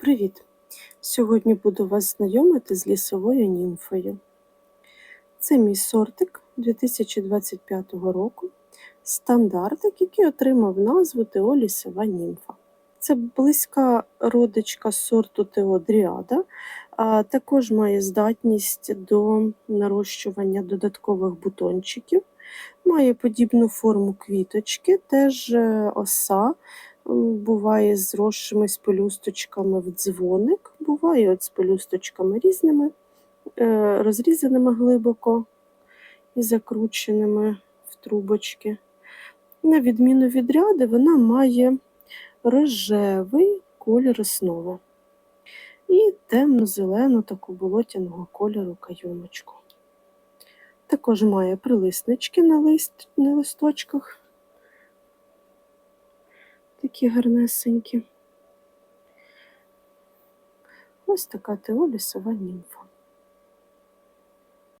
Привіт! Сьогодні буду вас знайомити з лісовою німфою. Це мій сортик 2025 року, стандартик, який отримав назву Тео лісова німфа. Це близька родичка сорту Тео Дріада, а також має здатність до нарощування додаткових бутончиків, має подібну форму квіточки, теж е, оса Буває з зросшими з пелюсточками в дзвоник, буває от з пелюсточками різними, е, розрізаними глибоко і закрученими в трубочки. На відміну від ряди, вона має рожевий колір основи і темно-зелену таку болотяного кольору кайомочку. Також має прилиснички на, лист, на листочках такі гарнесенькі. Ось така теолісова німфа.